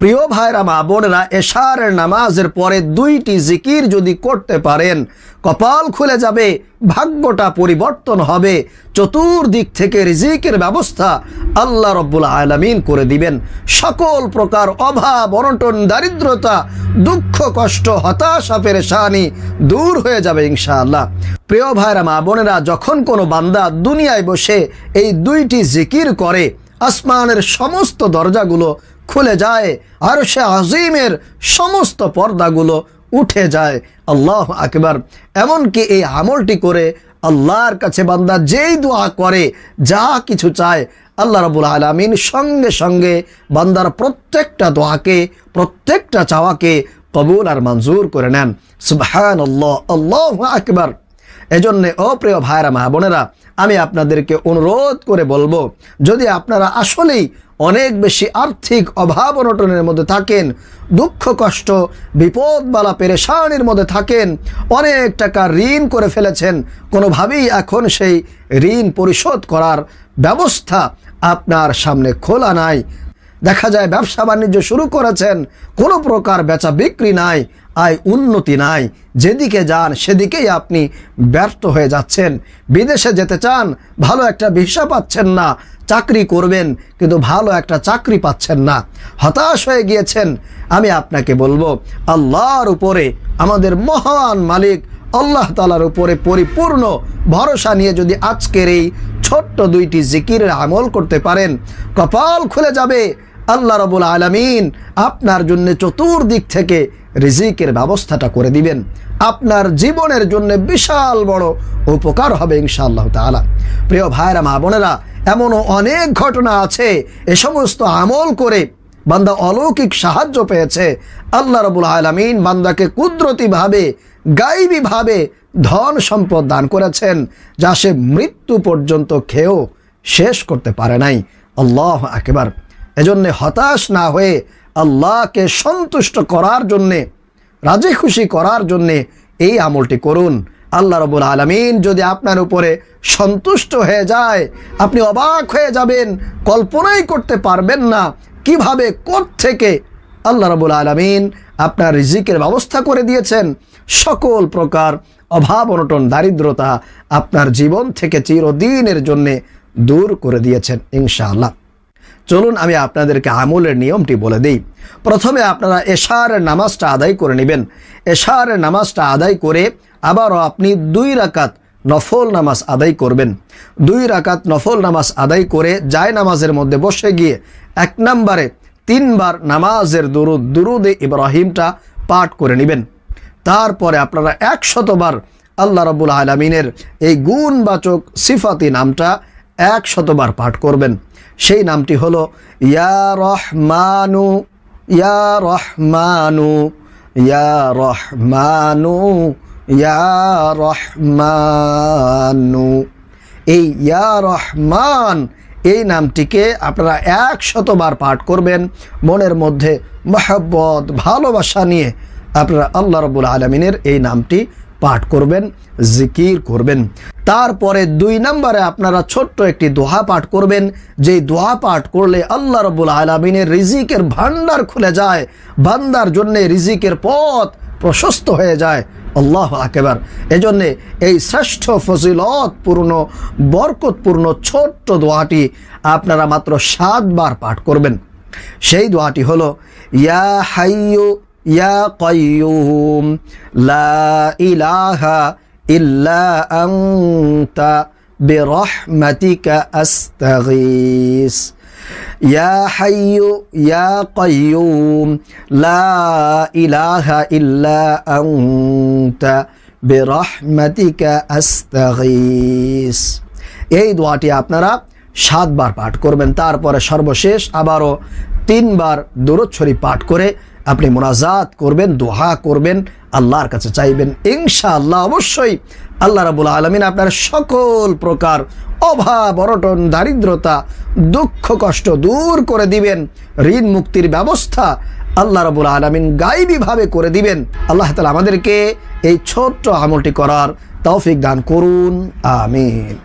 প্রিয় ভাইরা, মা বোনেরা, এশারের নামাজের পরে দুইটি জিকির যদি করতে পারেন, কপাল খুলে যাবে, ভাগ্যটা পরিবর্তন হবে। চতুর্দিক থেকে রিজিকের ব্যবস্থা আল্লাহ রব্বুল আলমিন করে দিবেন। সকল প্রকার অভাব, অনটন, দারিদ্রতা, দুঃখ, কষ্ট, হতাশা, পেরেশানি দূর হয়ে যাবে ইনশাআল্লাহ। প্রিয় ভাইরা, মা বোনেরা, যখন কোনো বান্দা দুনিয়ায় বসে এই দুইটি জিকির করে আসমানের সমস্ত দরজাগুলো খুলে যায় আর সে আজিমের সমস্ত পর্দাগুলো উঠে যায়। আল্লাহ আকবার। এমনকি এই আমলটি করে আল্লাহর কাছে বান্দা যেই দোয়া করে, যা কিছু চায়, আল্লাহ রবুল আলমিন সঙ্গে সঙ্গে বান্দার প্রত্যেকটা দোয়াকে, প্রত্যেকটা চাওয়াকে কবুল আর মঞ্জুর করে নেন। সুবহান আল্লাহ আল্লাহ আকবার। এজন্যে অপ্রিয় ভাইরা মা বোনেরা, আমি আপনাদেরকে অনুরোধ করে বলব, যদি আপনারা আসলেই অনেক বেশি আর্থিক অভাব অনটনের মধ্যে থাকেন, দুঃখ, কষ্ট, বিপদ বালা পেরেশানির মধ্যে থাকেন, অনেক টাকা ঋণ করে ফেলেছেন, কোনোভাবেই এখন সেই ঋণ পরিশোধ করার ব্যবস্থা আপনার সামনে খোলা নাই। দেখা যায় ব্যবসা বাণিজ্য শুরু করেছেন, কোনো প্রকার বেচা বিক্রি নাই আয় উন্নতি নাই। যেদিকে যান, সেদিকেই আপনি ব্যর্থ হয়ে যাচ্ছেন। বিদেশে যেতে চান, ভালো একটা ভিসা পাচ্ছেন না, চাকরি করবেন, কিন্তু ভালো একটা চাকরি পাচ্ছেন না। হতাশ হয়ে গিয়েছেন, আমি আপনাকে বলব, আল্লাহর উপরে, আমাদের মহান মালিক, আল্লাহ তালার উপরে পরিপূর্ণ ভরসা নিয়ে যদি আজকের এই ছোট্ট দুইটি জিকিরের আমল করতে পারেন, কপাল খুলে যাবে। আল্লাহ রবুল আলমিন আপনার জন্য চতুর্দিক থেকে রিজিকের ব্যবস্থাটা করে দিবেন। আপনার জীবনের জন্য বিশাল বড় উপকার হবে ইনশাআল্লাহ তালা প্রিয় ভাইরা মা বোনেরা, এমনও অনেক ঘটনা আছে, এ সমস্ত আমল করে বান্দা অলৌকিক সাহায্য পেয়েছে। আল্লাহ রবুল আলমিন বান্দাকে কুদরতিভাবে, গাইবীভাবে ধন সম্পদ দান করেছেন, যা সে মৃত্যু পর্যন্ত খেয়েও শেষ করতে পারে নাই। আল্লাহ একেবার এজন্যে হতাশ না হয়ে আল্লাহকে সন্তুষ্ট করার জন্যে রাজি খুশি করার জন্যে এই আমলটি করুন। আল্লাহ রবুল আলমিন যদি আপনার উপরে সন্তুষ্ট হয়ে যায়, আপনি অবাক হয়ে যাবেন, কল্পনাই করতে পারবেন না কীভাবে থেকে আল্লাহ রবুল আলমিন আপনার রিজিকের ব্যবস্থা করে দিয়েছেন। সকল প্রকার অভাব, অনটন, দারিদ্রতা আপনার জীবন থেকে চিরদিনের জন্যে দূর করে দিয়েছেন, ইনশাআল্লাহ। চলুন আমি আপনাদেরকে আমলের নিয়মটি বলে দিই। প্রথমে আপনারা এশারের নামাজটা আদায় করে নেবেন। এশারের নামাজটা আদায় করে আবারও আপনি দুই রাকাত নফল নামাজ আদায় করবেন। দুই রাকাত নফল নামাজ আদায় করে যায় নামাজের মধ্যে বসে গিয়ে এক নম্বরে তিনবার নামাজের দুরুদ, দুরুদে ইব্রাহিমটা পাঠ করে নেবেন। তারপরে আপনারা একশতবার আল্লাহ রবুল আলমিনের এই গুণবাচক সিফাতি নামটা একশতবার পাঠ করবেন। সেই নামটি হলো, ইয়া রহমানু ইয়া রহমানু ইয়া রহমানু ইয়া রহমানু। এই ইয়া রহমান, এই নামটিকে আপনারা একশতবার পাঠ করবেন। মনের মধ্যে মহব্বত, ভালোবাসা নিয়ে আপনারা আল্লাহ রবুল আলমিনের এই নামটি পাঠ করবেন, জিকির করবেন। তারপরে দুই নম্বরে আপনারা ছোট্ট একটি দোহা পাঠ করবেন। যেই দোহা পাঠ করলে আল্লাহ রবুল আলমিনের রিজিকের ভান্ডার খুলে যায়। ভান্ডার জন্যে রিজিকের পথ প্রশস্ত হয়ে যায়। আল্লাহ আকেবার। এজন্যে এই শ্রেষ্ঠ ফজিলতপূর্ণ, বরকতপূর্ণ ছোট্ট দোয়াটি আপনারা মাত্র সাতবার পাঠ করবেন। সেই দোয়াটি হলো, ইয়া হাইয়ু ইয়া কয়ুম লা ইলাহা ইল্লা আনতা برحمتك أستغيث يا حي يا قيوم لا إله إلا أنت برحمتك أستغيث এই দোয়াটি আপনারা সাতবার পাঠ করবেন তারপরে সর্বশেষ আবারও তিনবার দূরত শরীফ পাঠ করে আপনি মোনাজাত করবেন, দোহা করবেন, আল্লাহর কাছে চাইবেন। ইনশা আল্লাহ অবশ্যই আল্লাহ রাবুল আলমিন আপনার সকল প্রকার অভাব, অনটন, দারিদ্রতা, দুঃখ, কষ্ট দূর করে দিবেন। ঋণ মুক্তির ব্যবস্থা আল্লাহ রাবুল আলমিন গাইবীভাবে করে দিবেন। আল্লাহ তালা আমাদেরকে এই ছোট্ট আমলটি করার তৌফিক দান করুন। আমিন।